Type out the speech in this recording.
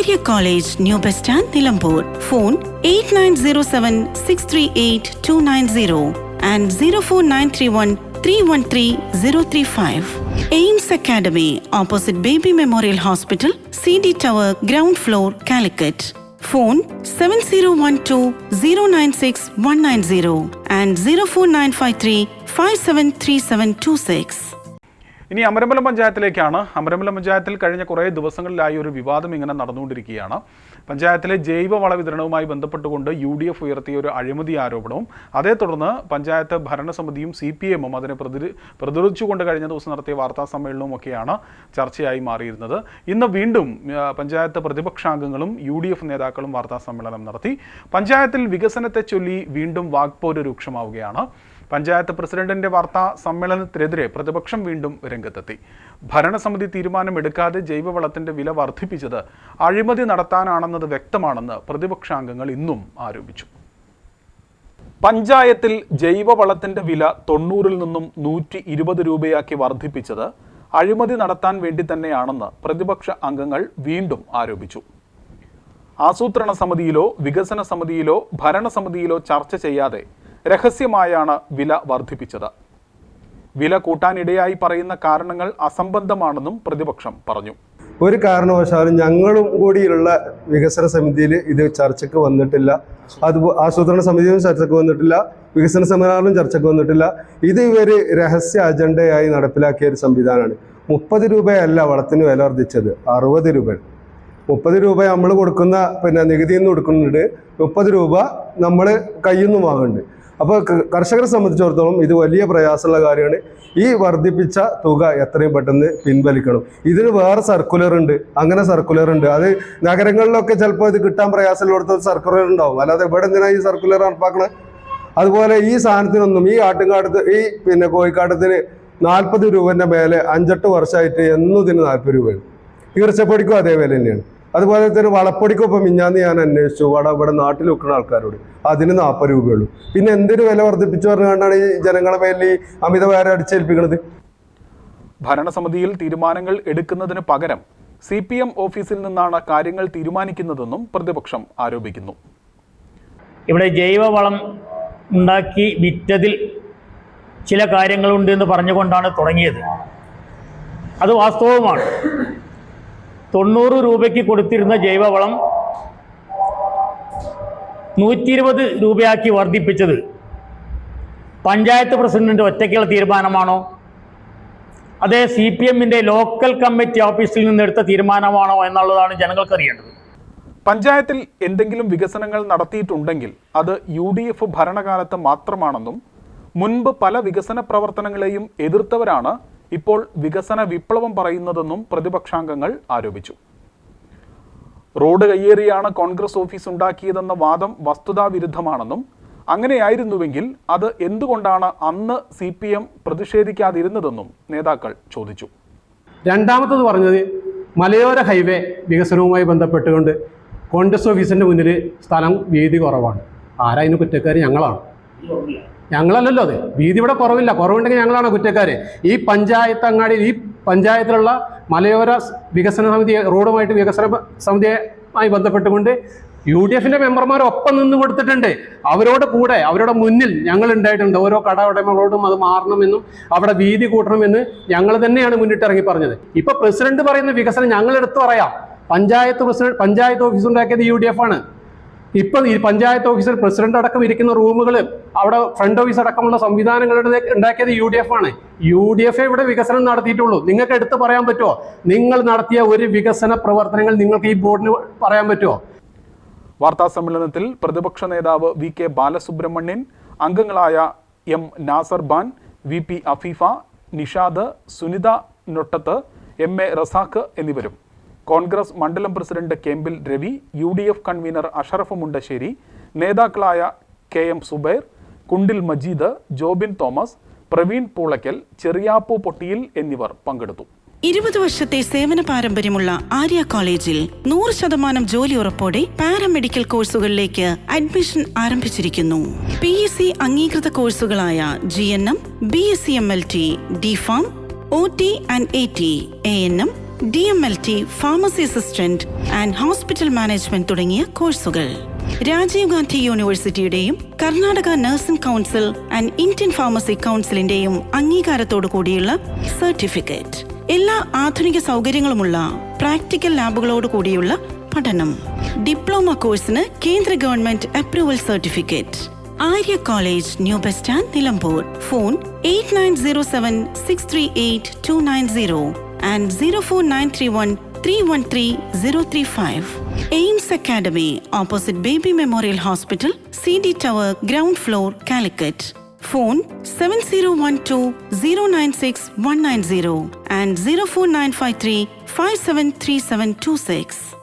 Malarya College, New Bus Nilambur. Phone 8907-638-290 and 04931-313-035. AIMS Academy, opposite Baby Memorial Hospital, CD Tower, ground floor, Calicut. Phone 7012-096-190 and 04953-573726. ഇനി അമരമ്പലം പഞ്ചായത്തിലേക്കാണ്. അമരമ്പലം പഞ്ചായത്തിൽ കഴിഞ്ഞ കുറേ ദിവസങ്ങളിലായി ഒരു വിവാദം ഇങ്ങനെ നടന്നുകൊണ്ടിരിക്കുകയാണ്. പഞ്ചായത്തിലെ ജൈവവള വിതരണവുമായി ബന്ധപ്പെട്ടുകൊണ്ട് യു ഡി എഫ് ഉയർത്തിയ ഒരു അഴിമതി ആരോപണവും അതേ തുടർന്ന് പഞ്ചായത്ത് ഭരണസമിതിയും സി പി എമ്മും അതിനെ പ്രതിരി പ്രതിരോധിച്ചുകൊണ്ട് കഴിഞ്ഞ ദിവസം നടത്തിയ വാർത്താ സമ്മേളനവും ഒക്കെയാണ് ചർച്ചയായി മാറിയിരുന്നത്. ഇന്ന് വീണ്ടും പഞ്ചായത്ത് പ്രതിപക്ഷാംഗങ്ങളും യു ഡി എഫ് നേതാക്കളും വാർത്താ സമ്മേളനം നടത്തി. പഞ്ചായത്തിൽ വികസനത്തെ ചൊല്ലി വീണ്ടും വാഗ്പോര് രൂക്ഷമാവുകയാണ്. പഞ്ചായത്ത് പ്രസിഡന്റിന്റെ വാർത്താ സമ്മേളനത്തിനെതിരെ പ്രതിപക്ഷം വീണ്ടും രംഗത്തെത്തി. ഭരണസമിതി തീരുമാനമെടുക്കാതെ ജൈവവളത്തിന്റെ വില വർദ്ധിപ്പിച്ചത് അഴിമതി നടത്താനാണെന്നത് വ്യക്തമാണെന്ന് പ്രതിപക്ഷാംഗങ്ങൾ ഇന്നും ആരോപിച്ചു. പഞ്ചായത്തിൽ ജൈവവളത്തിന്റെ വില തൊണ്ണൂറിൽ നിന്നും നൂറ്റി ഇരുപത് രൂപയാക്കി വർദ്ധിപ്പിച്ചത് അഴിമതി നടത്താൻ വേണ്ടി തന്നെയാണെന്ന് പ്രതിപക്ഷ അംഗങ്ങൾ വീണ്ടും ആരോപിച്ചു. ആസൂത്രണ സമിതിയിലോ വികസന സമിതിയിലോ ഭരണസമിതിയിലോ ചർച്ച ചെയ്യാതെ രഹസ്യമായാണ് വില വർദ്ധിപ്പിച്ചത്. വില കൂട്ടാനിടയായി പറയുന്ന കാരണങ്ങൾ അസംബന്ധമാണെന്നും പ്രതിപക്ഷം പറഞ്ഞു. ഒരു കാരണവശാലും ഞങ്ങളും കൂടിയുള്ള വികസന സമിതിയിൽ ഇത് ചർച്ചയ്ക്ക് വന്നിട്ടില്ല. അത് ആസൂത്രണ സമിതിയും ചർച്ചയ്ക്ക് വന്നിട്ടില്ല. വികസന സെമിനാറിലും ചർച്ചയ്ക്ക് വന്നിട്ടില്ല. ഇത് ഇവർ രഹസ്യ അജണ്ടയായി നടപ്പിലാക്കിയ ഒരു സംവിധാനമാണ്. മുപ്പത് രൂപയല്ല വളത്തിന് വില വർദ്ധിച്ചത്. അറുപത് രൂപ. മുപ്പത് രൂപ നമ്മൾ കൊടുക്കുന്ന പിന്നെ നികുതിയിൽ നിന്ന് കൊടുക്കുന്നുണ്ട്. മുപ്പത് രൂപ നമ്മൾ കയ്യിൽ നിന്ന് വാങ്ങുന്നുണ്ട്. അപ്പോൾ കർഷകരെ സംബന്ധിച്ചിടത്തോളം ഇത് വലിയ പ്രയാസമുള്ള കാര്യമാണ്. ഈ വർദ്ധിപ്പിച്ച തുക എത്രയും പെട്ടെന്ന് പിൻവലിക്കണം. ഇതിന് വേറെ സർക്കുലർ ഉണ്ട്. അങ്ങനെ സർക്കുലർ ഉണ്ട്. അത് നഗരങ്ങളിലൊക്കെ ചിലപ്പോൾ ഇത് കിട്ടാൻ പ്രയാസമുള്ളിടത്ത് സർക്കുലർ ഉണ്ടാവും. അല്ലാതെ ഇവിടെ എന്തിനാണ് ഈ സർക്കുലർ നടപ്പാക്കണേ? അതുപോലെ ഈ സാധനത്തിനൊന്നും ഈ ആട്ടുംകാട്ടത്ത് ഈ പിന്നെ കോഴിക്കാട്ടത്തിന് നാൽപ്പത് രൂപന്റെ മേലെ അഞ്ചെട്ട് വർഷമായിട്ട് എന്നും ഇതിന് നാൽപ്പത് രൂപയാണ്. ഈർച്ചപ്പൊടിക്കും അതേ വില തന്നെയാണ് അതുപോലെ തന്നെ വളപ്പൊടിക്കൊപ്പം മിഞ്ഞാന്ന് ഞാൻ അന്വേഷിച്ചു. വട ഇവിടെ നാട്ടിൽ വെക്കുന്ന ആൾക്കാരോട്. അതിന് നാൽപ്പത് രൂപയുള്ളൂ. പിന്നെ എന്തൊരു വില വർദ്ധിപ്പിച്ചു പറഞ്ഞുകൊണ്ടാണ് ഈ ജനങ്ങളെ മേലിൽ ഈ അമിതഭാരം അടിച്ചേൽപ്പിക്കുന്നത്? ഭരണസമിതിയിൽ തീരുമാനങ്ങൾ എടുക്കുന്നതിന് പകരം സി പി എം ഓഫീസിൽ നിന്നാണ് കാര്യങ്ങൾ തീരുമാനിക്കുന്നതെന്നും പ്രതിപക്ഷം ആരോപിക്കുന്നു. ഇവിടെ ജൈവവളം ഉണ്ടാക്കി വിറ്റതിൽ ചില കാര്യങ്ങളുണ്ട് എന്ന് പറഞ്ഞുകൊണ്ടാണ് തുടങ്ങിയത്. അത് വാസ്തവമാണ് തൊണ്ണൂറ് രൂപയ്ക്ക് കൊടുത്തിരുന്ന ജൈവവളം നൂറ്റി ഇരുപത് രൂപയാക്കി വർദ്ധിപ്പിച്ചത്. പഞ്ചായത്ത് പ്രസിഡന്റിന്റെ ഒറ്റയ്ക്കുള്ള തീരുമാനമാണോ? അതേ സി പി എമ്മിന്റെ ലോക്കൽ കമ്മിറ്റി ഓഫീസിൽ നിന്ന് നിന്നെടുത്ത തീരുമാനമാണോ എന്നുള്ളതാണ് ജനങ്ങൾക്ക് അറിയേണ്ടത്. പഞ്ചായത്തിൽ എന്തെങ്കിലും വികസനങ്ങൾ നടത്തിയിട്ടുണ്ടെങ്കിൽ അത് യു ഡി എഫ് ഭരണകാലത്ത് മാത്രമാണെന്നും മുൻപ് പല വികസന പ്രവർത്തനങ്ങളെയും എതിർത്തവരാണ് ഇപ്പോൾ വികസന വിപ്ലവം പറയുന്നതെന്നും പ്രതിപക്ഷാംഗങ്ങൾ ആരോപിച്ചു. റോഡ് കയ്യേറിയാണ് കോൺഗ്രസ് ഓഫീസ് ഉണ്ടാക്കിയതെന്ന വാദം വസ്തുതാവിരുദ്ധമാണെന്നും അങ്ങനെയായിരുന്നുവെങ്കിൽ അത് എന്തുകൊണ്ടാണ് അന്ന് സി പി എം പ്രതിഷേധിക്കാതിരുന്നതെന്നും നേതാക്കൾ ചോദിച്ചു. രണ്ടാമത്തത് പറഞ്ഞത് മലയോര ഹൈവേ വികസനവുമായി ബന്ധപ്പെട്ടുകൊണ്ട് കോൺഗ്രസ് ഓഫീസിന്റെ മുന്നിൽ സ്ഥലം വീതി കുറവാണ്. ആരായിരുന്നു കുറ്റക്കാർ ഞങ്ങളാണ്. ഞങ്ങളല്ലല്ലോ അത്. വീതി ഇവിടെ കുറവില്ല. കുറവുണ്ടെങ്കിൽ ഞങ്ങളാണ് കുറ്റക്കാർ ഈ പഞ്ചായത്ത് അങ്ങാടി ഈ പഞ്ചായത്തിലുള്ള മലയോര വികസന സമിതി റോഡുമായിട്ട് വികസന സമിതിയുമായി ബന്ധപ്പെട്ടുകൊണ്ട് യു ഡി എഫിന്റെ മെമ്പർമാർ ഒപ്പം നിന്ന് കൊടുത്തിട്ടുണ്ട്. അവരോട് കൂടെ അവരുടെ മുന്നിൽ ഞങ്ങൾ ഉണ്ടായിട്ടുണ്ട് ഓരോ കട ഉടമകളോടും അത് മാറണമെന്നും അവിടെ വീതി കൂട്ടണമെന്ന് ഞങ്ങൾ തന്നെയാണ് മുന്നിട്ടിറങ്ങി പറഞ്ഞത്. ഇപ്പൊ പ്രസിഡന്റ് പറയുന്ന വികസനം ഞങ്ങൾ എടുത്തു പറയാം. പഞ്ചായത്ത് പ്രസിഡന്റ് പഞ്ചായത്ത് ഓഫീസ് ഉണ്ടാക്കിയത് യു ഡി എഫ് ആണ് ഇപ്പൊ ഈ പഞ്ചായത്ത് ഓഫീസിൽ പ്രസിഡന്റ് അടക്കം ഇരിക്കുന്ന റൂമുകൾ അവിടെ ഫ്രണ്ട് ഓഫീസ് അടക്കമുള്ള സംവിധാനങ്ങളുടെ ഉണ്ടാക്കിയത് യു ഡി എഫ് ആണ്. യു ഡി എഫ് ഇവിടെ വികസനം നടത്തിയിട്ടുള്ളൂ. നിങ്ങൾക്ക് എടുത്ത് പറയാൻ പറ്റുമോ നിങ്ങൾ നടത്തിയ ഒരു വികസന പ്രവർത്തനങ്ങൾ നിങ്ങൾക്ക് ഈ ബോർഡിന് പറയാൻ പറ്റുമോ വാർത്താ സമ്മേളനത്തിൽ പ്രതിപക്ഷ നേതാവ് വി കെ ബാലസുബ്രഹ്മണ്യൻ അംഗങ്ങളായ M Nasar ban V P Afeefa Nishad Sunitha Nottath M A Razak എന്നിവരും. കോൺഗ്രസ് മണ്ഡലം president Kempil Ravi U D F convener Ashraf Mundassery നേതാക്കളായ കെ എം സുബൈർ കുണ്ടിൽ മജീദ് ജോബിൻ തോമസ് പ്രവീൺ പൂളയ്ക്കൽ ചെറിയാപ്പു പൊട്ടിയിൽ എന്നിവർ പങ്കെടുത്തു. ഇരുപത് വർഷത്തെ സേവന പാരമ്പര്യമുള്ള ആര്യ കോളേജിൽ നൂറ് ശതമാനം ജോലി ഉറപ്പോടെ പാരാമെഡിക്കൽ കോഴ്സുകളിലേക്ക് അഡ്മിഷൻ ആരംഭിച്ചിരിക്കുന്നു. പി എസ് സി അംഗീകൃത കോഴ്സുകളായ G N M B S C M L T D pharm O T and A T A N M D M L T pharmacy assistant and hospital management തുടങ്ങിയ കോഴ്സുകൾ Rajiv Gandhi യൂണിവേഴ്സിറ്റിയുടെയും Karnataka nursing council and Indian pharmacy കൗൺസിലിന്റെയും അംഗീകാരത്തോടു കൂടിയുള്ള certificate എല്ലാ ആധുനിക സൗകര്യങ്ങളുമുള്ള practical ലാബുകളോട് കൂടിയുള്ള പഠനം. Diploma കോഴ്സിന് കേന്ദ്ര government approval certificate Arya college new bus stand Nilambur. Phone eight nine zero seven six three eight two nine zero. and 04931 AIMS Academy, opposite Baby Memorial Hospital, CD Tower, ground floor, Calicut. Phone 7012 096190 and 04953-573726.